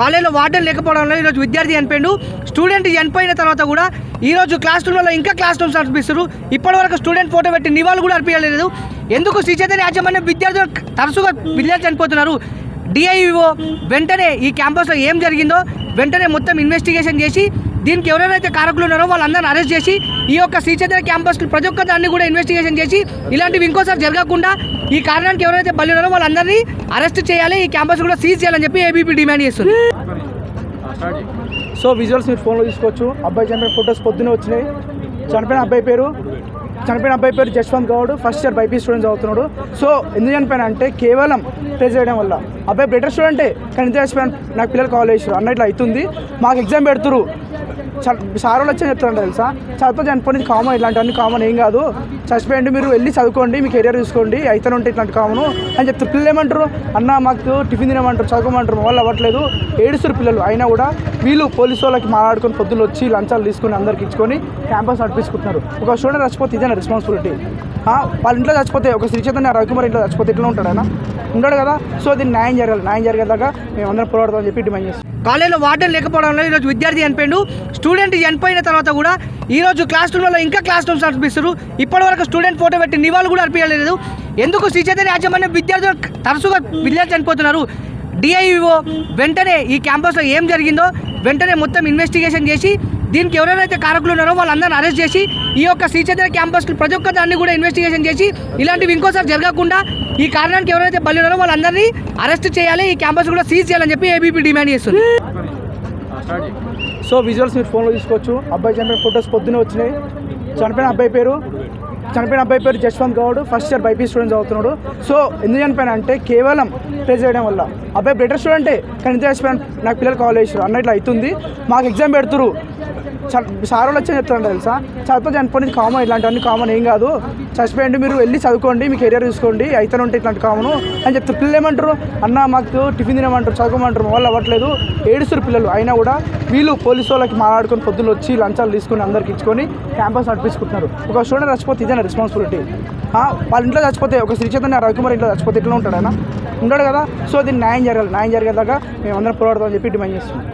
కాలేజీలో వార్డెన్ లేకపోవడం వల్ల ఈరోజు విద్యార్థి చనిపోయిండు. స్టూడెంట్ చనిపోయిన తర్వాత కూడా ఈరోజు క్లాస్ రూమ్లలో ఇంకా క్లాస్ రూమ్స్ అనిపిస్తారు ఇప్పటి వరకు స్టూడెంట్ ఫోటో పెట్టి నివాళులు కూడా అర్పించలేదు. ఎందుకు శ్రీ చైతన్య యాజమాన్యం విద్యార్థులు తరచుగా విద్యార్థులు చనిపోతున్నారు? డిఐఓ వెంటనే ఈ క్యాంపస్లో ఏం జరిగిందో వెంటనే మొత్తం ఇన్వెస్టిగేషన్ చేసి దీనికి ఎవరైతే కారకులు ఉన్నారో వాళ్ళందరిని అరెస్ట్ చేసి ఈ యొక్క శ్రీచంద్ర క్యాంపస్ ప్రతి ఒక్క దాన్ని కూడా ఇన్వెస్టిగేషన్ చేసి ఇలాంటివి ఇంకోసారి జరగకుండా ఈ కారణానికి ఎవరైతే బలి ఉన్నారో వాళ్ళందరినీ అరెస్ట్ చేయాలి ఈ క్యాంపస్ కూడా సీజ్ చేయాలని చెప్పి ఏబీపీ డిమాండ్ చేస్తుంది. సో విజువల్స్ మీరు ఫోన్లో తీసుకోవచ్చు. అబ్బాయి చనిపోయిన ఫొటోస్ పొద్దున్నే వచ్చినాయి. చనిపోయిన అబ్బాయి పేరు చనిపోయిన అబ్బాయి పేరు Jashwanth Goud. First year BiPC student చదువుతున్నాడు. సో ఎందుకు చనిపోయినా అంటే కేవలం ప్రెస్ చేయడం వల్ల. అబ్బాయి బెటర్ స్టూడెంటే కానీ ఎందుకు చచ్చిపోయాను నాకు పిల్లలు కాలేజ్ అన్న ఇట్లా అవుతుంది. మాకు ఎగ్జామ్ పెడుతురు సార్ వాళ్ళు వచ్చి చెప్తారంట తెలుసా? చదువుతో చనిపోయింది కామన్ ఇట్లాంటివన్నీ కామన్ ఏం కాదు. చచ్చిపోయండి మీరు వెళ్ళి చదువుకోండి మీ కెరియర్ చూసుకోండి అయితే ఉంటే ఇట్లాంటి కామను. అని చెప్తారు. పిల్లలు ఏమంటారు? అన్న మాకు టిఫిన్ తినమంటారు చదువుకోమంటారు వాళ్ళు అవ్వట్లేదు. ఏడుస్తారు పిల్లలు. అయినా కూడా వీళ్ళు పోలీసు వాళ్ళకి మాట్లాడుకొని పొద్దున్న వచ్చి లంచాలు తీసుకొని అందరికి ఇచ్చుకొని క్యాంపస్ నడిపించుకుంటున్నారు. ఒక స్టూడెంట్ చచ్చిపోతే ఇదే రెస్పాన్సిబిలిటీ వాళ్ళ ఇంట్లో చచ్చిపోతే ఒక శ్రీచేతన్య రవికుమార్ ఇంట్లో చచ్చిపోతే ఎట్లా ఉంటాడు ఆయన? ఉంటాడు కదా? సో దీన్ని న్యాయం జరగాలి. న్యాయం జరిగేదాకా మేము అందరం పోరాడతామని చెప్పి డిమాండ్ చేస్తాం. కాలేజీలో వార్డెన్ లేకపోవడం వల్ల ఈరోజు విద్యార్థి చనిపోయిండు. స్టూడెంట్ చనిపోయిన తర్వాత కూడా ఈరోజు క్లాస్ రూమ్లలో ఇంకా క్లాస్ రూమ్స్ అర్పిస్తారు ఇప్పటి వరకు స్టూడెంట్ ఫోటో పెట్టి నివాళులు కూడా అర్పించలేదు. ఎందుకు శ్రీ చైతన్య యాజమాన్యం విద్యార్థులు తరచుగా విద్యార్థులు చనిపోతున్నారు? డిఐఓ వెంటనే ఈ క్యాంపస్లో ఏం జరిగిందో వెంటనే మొత్తం ఇన్వెస్టిగేషన్ చేసి దీనికి ఎవరైతే కారకులు ఉన్నారో వాళ్ళందరిని అరెస్ట్ చేసి ఈ యొక్క శ్రీచంద్ర క్యాంపస్ ప్రతి ఒక్క దాన్ని కూడా ఇన్వెస్టిగేషన్ చేసి ఇలాంటివి ఇంకోసారి జరగకుండా ఈ కారణానికి ఎవరైతే బలి ఉన్నారో వాళ్ళందరినీ అరెస్ట్ చేయాలి ఈ క్యాంపస్ కూడా సీజ్ చేయాలని చెప్పి ఏబీపీ డిమాండ్ చేస్తుంది. సో విజువల్స్ మీరు ఫోన్లో తీసుకోవచ్చు. అబ్బాయి చనిపోయిన ఫొటోస్ పొద్దునే వచ్చినాయి. చనిపోయిన అబ్బాయి పేరు చనిపోయిన అబ్బాయి పేరు Jashwanth Goud. First year BiPC student చదువుతున్నాడు. సో ఎందుకు చనిపోయినా అంటే కేవలం ప్రెస్ చేయడం వల్ల. అబ్బాయి బెటర్ స్టూడెంటే కానీ ఎందుకు చచ్చిపోయాను నాకు పిల్లలు కాలేజ్ అన్న ఇట్లా అవుతుంది. మాకు ఎగ్జామ్ పెడుతురు సార్ వాళ్ళు వచ్చి చెప్తారంట తెలుసా? చదువుతో చనిపోయింది కామన్ ఇట్లాంటివన్నీ కామన్ ఏం కాదు. చచ్చిపోయండి మీరు వెళ్ళి చదువుకోండి మీ కెరియర్ చూసుకోండి అయితే ఉంటే ఇట్లాంటి కామను అని చెప్తారు. పిల్లలు ఏమంటారు? అన్న మాకు టిఫిన్ తినమంటారు చదువుకోమంటారు మా వాళ్ళు అవ్వట్లేదు. ఏడుస్తారు పిల్లలు. అయినా కూడా వీళ్ళు పోలీసు వాళ్ళకి మాట్లాడుకొని పొద్దున్న వచ్చి లంచాలు తీసుకొని అందరికి ఇచ్చుకొని క్యాంపస్ నడిపించుకుంటున్నారు. ఒక స్టూడెంట్ చచ్చిపోతే ఇదేనా రెస్పాన్సిబిలిటీ వాళ్ళ ఇంట్లో చచ్చిపోతే ఒక శ్రీ చైతన్య రవికుమార్ ఇంట్లో చచ్చిపోతే ఇట్లా ఉంటాడు ఆయన? ఉంటాడు కదా? సో దీన్ని న్యాయం జరగాలి. న్యాయం జరిగేదాకా మేము అందరం పోరాడతామని చెప్పి డిమాండ్ చేస్తున్నాం.